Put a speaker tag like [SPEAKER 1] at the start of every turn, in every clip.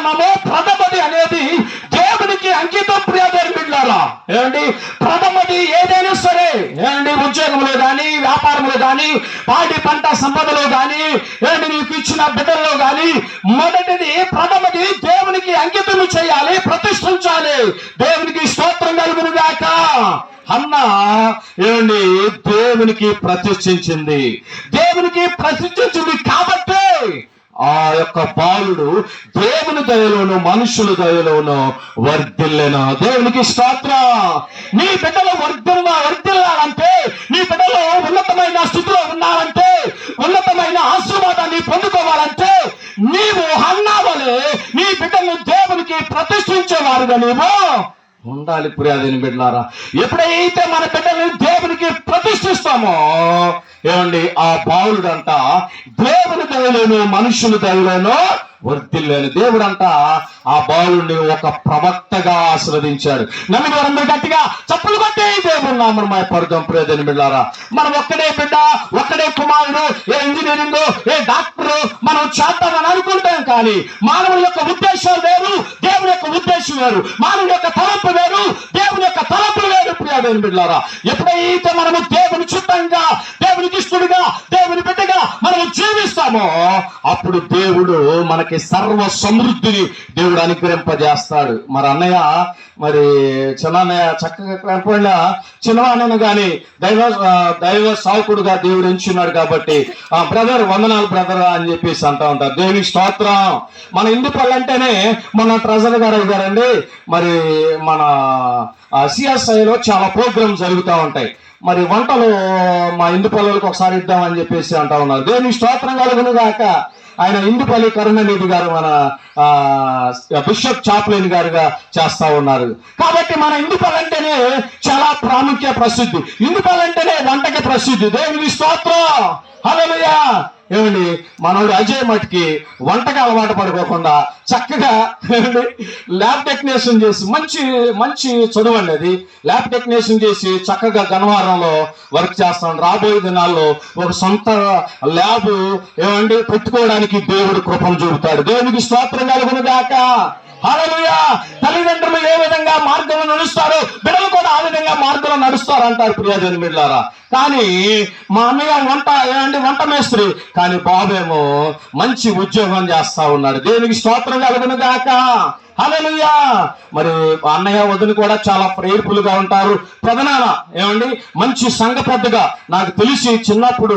[SPEAKER 1] ప్రథమము ప్రథమది అనేది దేవునికి అంకితం ప్రియాదేవి బిడ్డారా. ఏమండి? ప్రథమది ఏదైనా సరే ఏమండి? ఉద్యోగంలో కానీ వ్యాపారంలో కానీ పాడి పంట సంపదలో కానీ ఏమండి? నీకు ఇచ్చిన బిడ్డల్లో కానీ మొదటిది ప్రథమది దేవునికి అంకితం చేయాలి ప్రతిష్ఠించాలి. దేవునికి స్తోత్రం కలుగును గాక అన్న ఏమండి? దేవునికి ప్రతిష్ఠించింది. దేవునికి ప్రతిష్ఠించింది కాబట్టి ఆ యొక్క బాలుడు దేవుని దయలోను మనుషుల దయలోను వర్ధిల్లెను. దేవునికి స్తోత్ర. నీ బిడ్డలు వర్ధిల్ల వర్ధిల్లాలంటే నీ బిడ్డలు ఉన్నతమైన స్థితిలో ఉన్నారంటే ఉన్నతమైన ఆశీర్వాదాన్ని పొందుకోవాలంటే నీవు అన్నావలే నీ బిడ్డలు దేవునికి ప్రతిష్ఠించేవారుగా నీవు. ఉండాలి పుర్యాదిని బిడ్డలారా. ఎప్పుడైతే మన బిడ్డల్ని దేవునికి ప్రతిష్ఠిస్తామో ఏమండి ఆ బావులుడంట దేవుని దయలోను మనుషుల దయలోను వర్తిల్లేని దేవుడు అంట ఆ బాలుడిని ఒక ప్రవక్తగా ఆశీర్వదించాడు. నమ్మిన వారందరూ గట్టిగా చప్పులు కొట్టే దేవుడు నామను మా పరుదం ప్రేదని బిడ్డారా మనం ఒక్కడే బిడ్డ ఒక్కడే కుమారుడు ఏ ఇంజనీరింగ్ ఏ డాక్టరు మనం చేద్దామని అనుకుంటాం కానీ మానవుని యొక్క ఉద్దేశం వేరు దేవుని యొక్క ఉద్దేశం వేరు మానవుని యొక్క తలంపు వేరు దేవుని యొక్క తలంపులు వేరు. ప్రియమైన బిడ్డారా ఎప్పుడైతే మనము దేవుని చుట్టంగా దేవుని బిడ్డగా ఉంటామో అప్పుడు దేవుడు మనకి సర్వ సమృద్ధిని దేవుడు అనుగ్రహింపజేస్తాడు. మరి అన్నయ్య మరి చిన్నయ్య చక్కగా కనపడిన చిన్నవాణ్ణను గాని దైవ దైవ సావుకుడుగా దేవుడు ఎంచున్నాడు కాబట్టి ఆ బ్రదర్ వందనాలు బ్రదర్ అని చెప్పేసి అంటా ఉంటారు. దేవి స్తోత్రం. మన ఇందుపల్లి అంటేనే మన ట్రెజర్ గారు గారండి. మరి మన సిఎస్ఐలో చాలా ప్రోగ్రామ్స్ జరుగుతూ ఉంటాయి. మరి వంటలు మా ఇందు పల్లెలకు ఒకసారి ఇద్దామని చెప్పేసి అంటా ఉన్నారు. దేవుని స్తోత్రం కలుగును గాక. ఆయన ఇందుపల్లి కరుణనిధి గారు మన ఆ, బిషప్ చాప్లేన్ గారుగా చేస్తా ఉన్నారు. కాబట్టి మన ఇందుపల్లి అంటేనే చాలా ప్రాముఖ్య ప్రసిద్ధి. ఇందుపల్లి అంటేనే వంటకి ప్రసిద్ధి. దేవుని స్తోత్రం. హలో ఏమండి? మనోడు అజయ్ మట్టికి వంటకి అలవాటు పడుకోకుండా చక్కగా ఏమండి? ల్యాబ్ టెక్నీషియన్ చేసి మంచి మంచి చదువు అండి అది. ల్యాబ్ టెక్నీషియన్ చేసి చక్కగా గణవారంలో వర్క్ చేస్తాడు రాబోయే దినాల్లో ఒక సొంత ల్యాబ్ ఏమండి? పెట్టుకోవడానికి దేవుడు కృపను చూపుతాడు. దేవునికి స్తోత్రం కలుగును గాక. తల్లిదండ్రులు ఏ విధంగా మార్గంలో నడుస్తారో బిడ ఆ విధంగా మార్గంలో నడుస్తారు అంటారు ప్రియజన్ బిడ్డారా కానీ మా అన్నయ్య వంట ఏమండి? వంట మేస్త్రి. కానీ బాబేమో మంచి ఉద్యోగం చేస్తా ఉన్నాడు. దేనికి స్తోత్రం కలుగును గాక. హల్లెలూయా. మరి అన్నయ్య వదిన కూడా చాలా ప్రేర్పులుగా గా ఉంటారు. ప్రధానాల ఏమండి? మంచి సంఘ పెద్దగా. నాకు తెలిసి చిన్నప్పుడు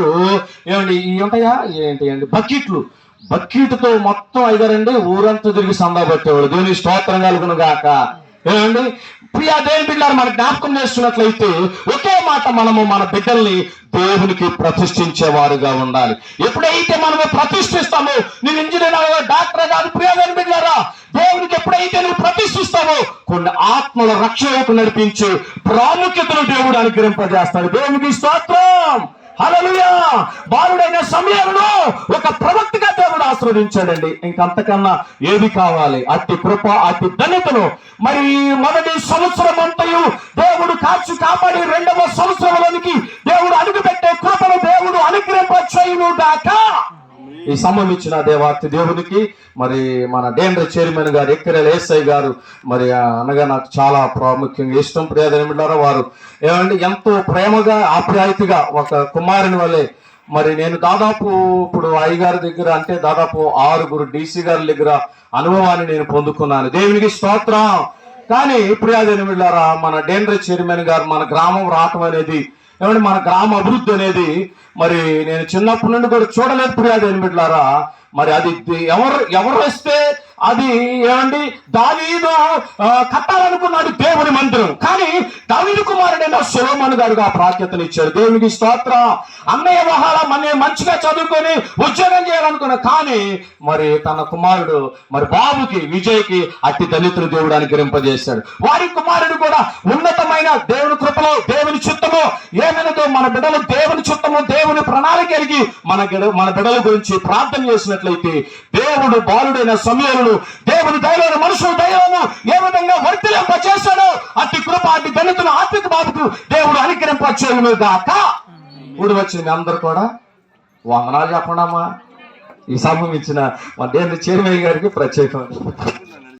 [SPEAKER 1] ఏమండి ఈ ఉంటాయా? ఏంటి అండి బకెట్లు. బకెట్తో మొత్తం అయిగారండి ఊరంతా తిరిగి సందా పెట్టేవాడు దేవుని స్తోత్రం కలుగును గాక. ఏమండి? ప్రియా దేవుని బిడ్డలు మన జ్ఞాపకం చేస్తున్నట్లయితే ఒకే మాట మనము మన బిడ్డల్ని దేవునికి ప్రతిష్ఠించేవారుగా ఉండాలి. ఎప్పుడైతే మనము ప్రతిష్ఠిస్తామో నేను ఇంజనీర్ డాక్టర్ కాదు ప్రియా దేవుని బిడ్డారా దేవునికి ఎప్పుడైతే నువ్వు ప్రతిష్ఠిస్తావో కొన్ని ఆత్మల రక్షణకు నడిపించే ప్రాముఖ్యతను దేవుడు అనుగ్రహింపజేస్తాడు. దేవునికి స్తోత్రం. హలలుయా బాలుడైన సమయంలో ఒక ఆశ్రవదించాడండి. ఇంకంతకన్నా ఏది కావాలి? అట్టి కృప అట్టి ధన్యతను మరి మొదటి సంవత్సరం అంతయు దేవుడు కాచి కాపాడి రెండవ సంవత్సరంలోనికి దేవుడు అడుగుపెట్టే కృపను దేవుడు అనుగ్రహింపచేయును గాక. ఈ సంబంధించిన దేవాతి దేవునికి మరి మన డేండ్ర చైర్మన్ గారు ఎక్కరెల్ ఏసై గారు మరి అనగా నాకు చాలా ప్రాముఖ్యంగా ఇష్టం. ప్రియదమిళ్ళారా వారు ఏమంటే ఎంతో ప్రేమగా ఆప్యాయతగా ఒక కుమారుని వలె మరి నేను దాదాపు ఇప్పుడు అయ్యగారి దగ్గర అంటే దాదాపు ఆరుగురు డీసీ గారి దగ్గర అనుభవాన్ని నేను పొందుకున్నాను. దేవునికి స్తోత్రం. కానీ ప్రియాదేని వెళ్ళారా మన డేండ్ర చైర్మన్ గారు మన గ్రామం రావటం అనేది ఏమంటే మన గ్రామ అభివృద్ధి అనేది మరి నేను చిన్నప్పటి నుండి కూడా చూడలేదు ప్రియాదేని బిడ్డారా. మరి అది ఎవరు ఎవరు వస్తే అది ఏమండి? దావీదు కట్టాలనుకున్నాడు దేవుని మందిరం. కానీ దావీదు కుమారుడైన సులోమన్ గారు ఆ ప్రాఖ్యతను ఇచ్చాడు దేవునికి స్తోత్ర. అన్నయ్య వహాల మన మంచిగా చదువుకొని ఉద్యోగం చేయాలనుకున్నా కానీ మరి తన కుమారుడు మరి బాబుకి విజయ్కి అట్టి దళితులు దేవుడు అనుగ్రహింపజేశాడు. వారి కుమారుడు కూడా ఉన్నతమైన దేవుని కృపలో దేవుని చిత్తము ఏమైనదో మన బిడ్డలు దేవుని చిత్తము దేవుని ప్రణాళిక కలిగి మన మన బిడ్డల గురించి ప్రార్థన చేసినట్లయితే దేవుడు బాలుడైన సమయంలో దేవుని దయలోను మనుషుల దయలోను ఏ విధంగా వర్తిలింప చేశాడో అట్టి కృప అట్టి దళితులు ఆత్మిక బాబుకు దేవుడు అనుగ్రహింపచేయును గాక ఊడి వచ్చింది అందరు కూడా. వందనాలు చెప్పండమ్మా. ఈ సమయం ఇచ్చిన మా దేవుని చైర్మన్ గారికి ప్రత్యేకమైన